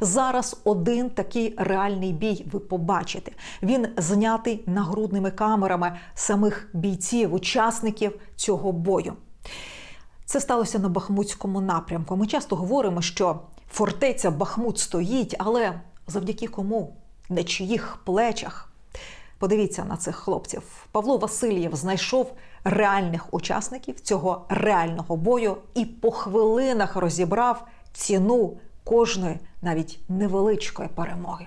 Зараз один такий реальний бій ви побачите. Він знятий нагрудними камерами самих бійців, учасників цього бою. Це сталося на Бахмутському напрямку. Ми часто говоримо, що фортеця Бахмут стоїть, але завдяки кому? На чиїх плечах? Подивіться на цих хлопців. Павло Васильєв знайшов реальних учасників цього реального бою і по хвилинах розібрав ціну кожної, навіть невеличкої перемоги.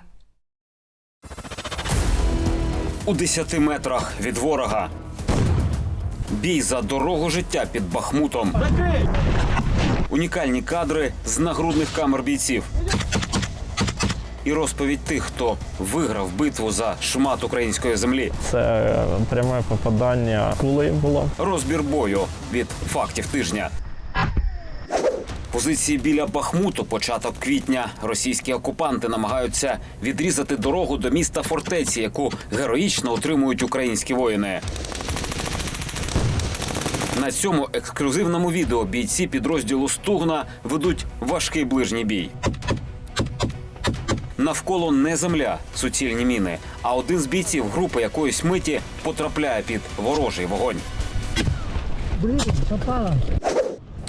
У 10 метрах від ворога. Бій за дорогу життя під Бахмутом. Унікальні кадри з нагрудних камер бійців. І розповідь тих, хто виграв битву за шмат української землі. Це е, пряме попадання кулею було. Розбір бою від фактів тижня. Позиції біля Бахмуту, початок квітня. Російські окупанти намагаються відрізати дорогу до міста фортеці, яку героїчно утримують українські воїни. На цьому ексклюзивному відео бійці підрозділу Стугна ведуть важкий ближній бій. Навколо не земля, суцільні міни, а один з бійців групи якоїсь миті потрапляє під ворожий вогонь.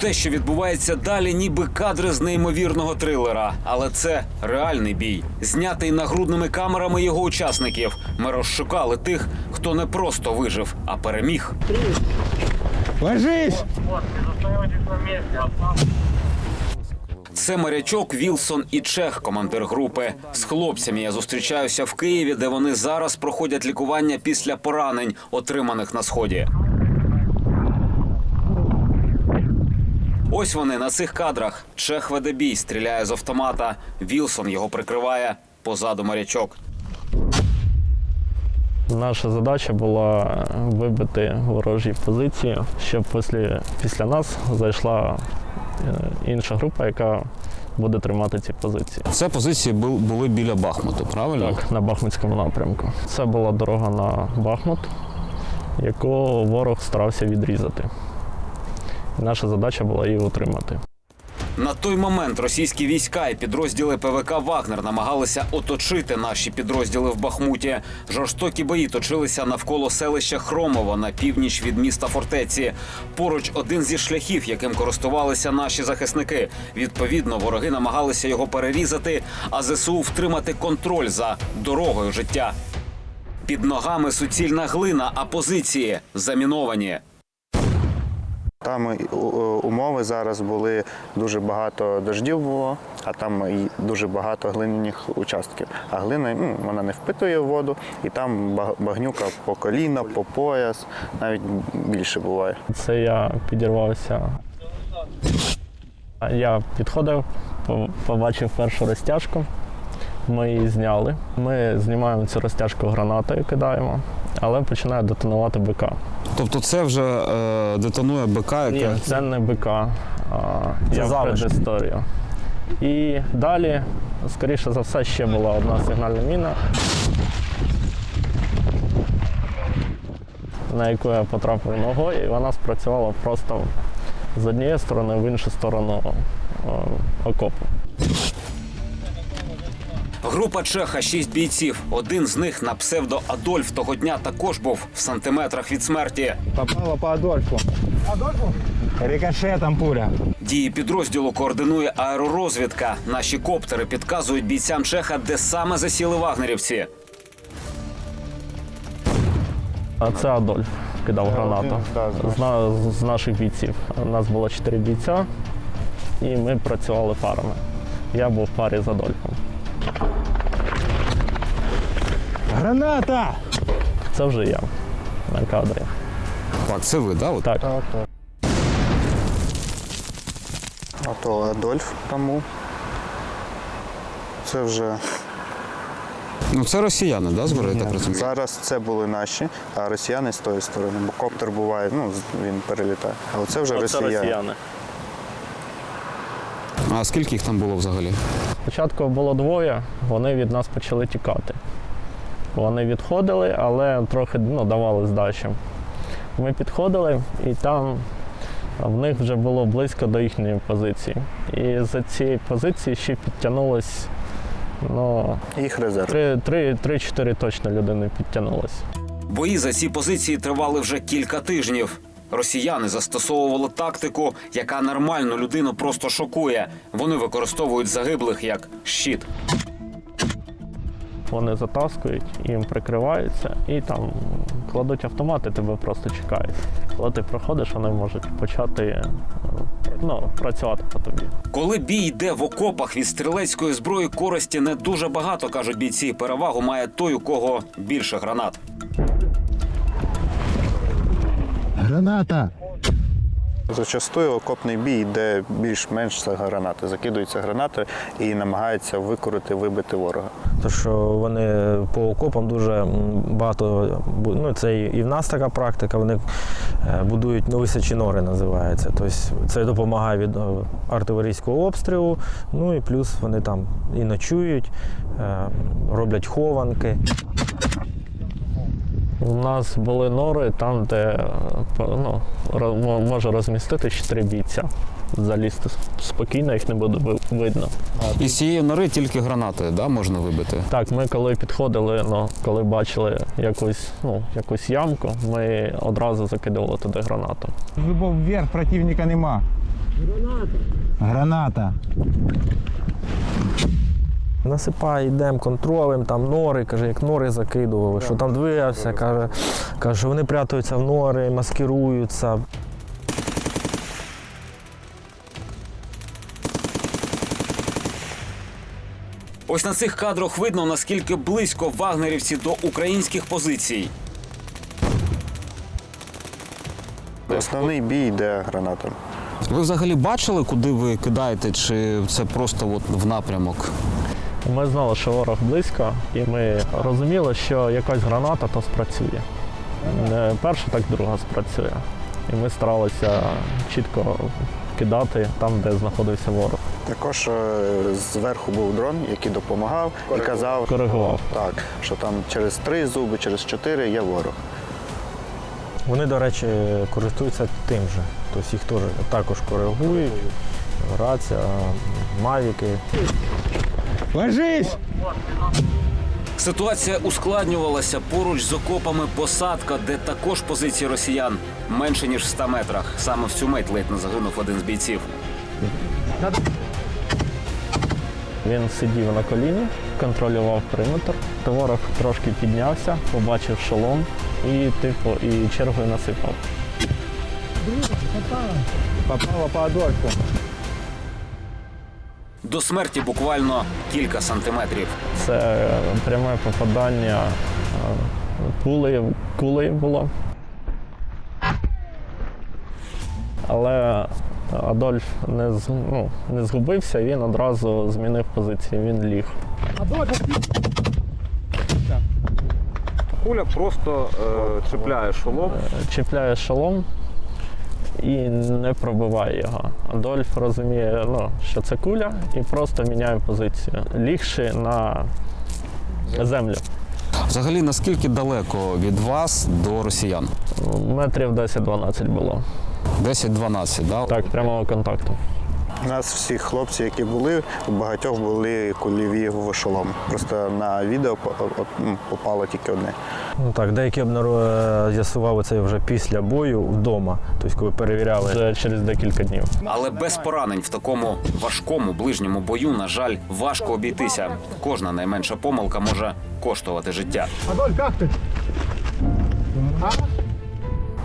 Те, що відбувається далі, ніби кадри з неймовірного трилера, але це реальний бій, знятий нагрудними камерами його учасників. Ми розшукали тих, хто не просто вижив, а переміг. Ложись! Це морячок Вілсон і Чех, командир групи. З хлопцями я зустрічаюся в Києві, де вони зараз проходять лікування після поранень, отриманих на сході. Ось вони на цих кадрах. Чех веде бій, стріляє з автомата. Вілсон його прикриває. Позаду морячок. Наша задача була вибити ворожі позиції, щоб після, після нас зайшла е, інша група, яка буде тримати ці позиції. Це позиції були біля Бахмуту, правильно? Так, на Бахмутському напрямку. Це була дорога на Бахмут, яку ворог старався відрізати. Наша задача була її утримати. На той момент російські війська і підрозділи ПВК Вагнер намагалися оточити наші підрозділи в Бахмуті. Жорстокі бої точилися навколо селища Хромово на північ від міста фортеці. Поруч один зі шляхів, яким користувалися наші захисники. Відповідно, вороги намагалися його перерізати, а ЗСУ втримати контроль за дорогою життя. Під ногами суцільна глина, а позиції заміновані. Там умови зараз були дуже багато дождів було, а там дуже багато глиняних участків. А глина ну, вона не впитує воду, і там багнюка по коліна, по пояс, навіть більше буває. Це я підірвався. Я підходив, побачив першу розтяжку. Ми її зняли. Ми знімаємо цю розтяжку гранатою, кидаємо, але починає детонувати БК. Тобто це вже е, детонує БК, яка Ні, це не БК, а Це я предісторію. І далі, скоріше за все, ще була одна сигнальна міна, на яку я потрапив ногою, і вона спрацювала просто з однієї сторони в іншу сторону о, окопу. Група Чеха шість бійців. Один з них на псевдо Адольф того дня також був в сантиметрах від смерті. Попала по Адольфу. Адольфу? Рикошетом пуля. Дії підрозділу координує аеророзвідка. Наші коптери підказують бійцям Чеха, де саме засіли вагнерівці. А це Адольф кидав гранату з з, з наших бійців. У нас було чотири бійця, і ми працювали парами. Я був в парі з Адольфом. Граната! Це вже я на кадрі. так, це ви, да? От? Так, Так, так. А то Адольф тому. Це вже Ну це росіяни, да, я так розумію? зараз це були наші, а росіяни з тої сторони. Бо коптер буває, ну з- він перелітає. Але це вже це росіяни. росіяни. А скільки їх там було взагалі? Спочатку було двоє, вони від нас почали тікати. Вони відходили, але трохи ну, давали здачі. Ми підходили, і там в них вже було близько до їхньої позиції. І за цієї позиції ще підтягнулось Ну, Їх резерв. три- три- три-чотири точно людини підтягнулося. Бої за ці позиції тривали вже кілька тижнів. Росіяни застосовували тактику, яка нормальну людину просто шокує. Вони використовують загиблих як щит. Вони затаскують, їм прикриваються і там кладуть автомати, тебе просто чекають. Коли ти проходиш, вони можуть почати е, ну, працювати по тобі. Коли бій йде в окопах від стрілецької зброї користі не дуже багато, кажуть бійці. Перевагу має той, у кого більше гранат. Граната! Зачастую окопний бій йде більш-менш за гранати. Закидуються гранати і намагаються викорити, вибити ворога. То що вони по окопам дуже багато ну це і в нас така практика. Вони е, будують ну, висячі нори, називається. Тобто це допомагає від е, артилерійського обстрілу. Ну і плюс вони там і ночують, е, роблять хованки. У нас були нори там, де е, ну, може розмістити чотири бійця. Залізти спокійно, їх не буде видно. І з цієї нори тільки гранати да, можна вибити. Так, ми коли підходили, ну, коли бачили якусь, ну, якусь ямку, ми одразу закидували туди гранату. Зубов вверх противника нема. Граната. Граната. Насипає, йдемо контролем, там нори, каже, як нори закидували, що там двигався, каже, каже, що вони прятуються в нори, маскируються. Ось на цих кадрах видно, наскільки близько вагнерівці до українських позицій. Основний бій йде гранатами. Ви взагалі бачили, куди ви кидаєте, чи це просто от в напрямок? Ми знали, що ворог близько, і ми розуміли, що якась граната то спрацює. Не перша, так друга спрацює. І ми старалися чітко кидати там, де знаходився ворог. Також е, зверху був дрон, який допомагав і казав, Коригував. так, що там через три зуби, через чотири є ворог. Вони, до речі, користуються тим же. Тобто їх теж також коригують. Рація, мавіки. Ложись! Ситуація ускладнювалася поруч з окопами посадка, де також позиції росіян менше ніж в 100 метрах. Саме в цю мить ледь не загинув один з бійців. Він сидів на коліні, контролював периметр. Ворог трошки піднявся, побачив шолом і, типу, і чергою насипав. Попала по одорку. До смерті буквально кілька сантиметрів. Це пряме попадання е, кулею, кулею було. Але Адольф не, з- ну, не згубився, він одразу змінив позицію, він ліг. Куля просто е, чіпляє шолом. Чіпляє шолом і не пробиває його. Адольф розуміє, ну, що це куля, і просто міняє позицію, лігши на землю. Взагалі, наскільки далеко від вас до росіян? Метрів 10-12 було. 10-12, да? Так, прямого контакту. У нас всі хлопці, які були, у багатьох були кульові в шолом. Просто на відео ну, попало тільки одне. Ну так, деякі обнаро- з'ясували це вже після бою вдома, тобто коли перевіряли. Вже через декілька днів. Але без поранень в такому важкому ближньому бою, на жаль, важко обійтися. Кожна найменша помилка може коштувати життя. Адоль, как ты?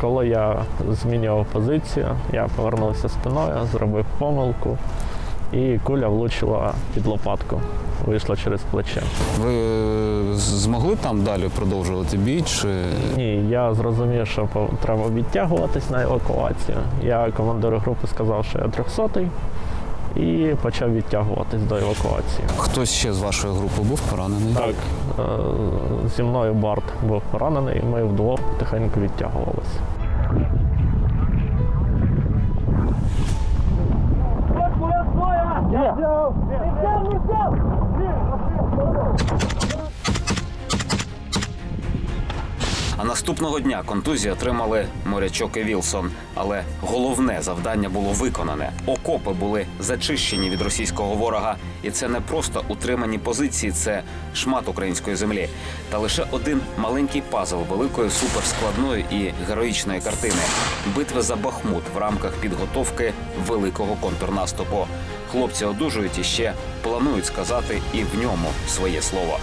Коли я змінював позицію, я повернувся спиною, зробив помилку, і куля влучила під лопатку, вийшла через плече. Ви е, змогли там далі продовжувати бій? Чи Ні, я зрозумів, що треба відтягуватись на евакуацію. Я командиру групи сказав, що я трьохсотий, і почав відтягуватись до евакуації. хтось ще з вашої групи був поранений? Так, е, зі мною Барт був поранений, і ми вдвох тихенько відтягувалися. Наступного дня контузію отримали морячок і Вілсон. Але головне завдання було виконане. Окопи були зачищені від російського ворога, і це не просто утримані позиції, це шмат української землі. Та лише один маленький пазл великої суперскладної і героїчної картини битви за Бахмут в рамках підготовки великого контрнаступу. Хлопці одужують і ще планують сказати і в ньому своє слово.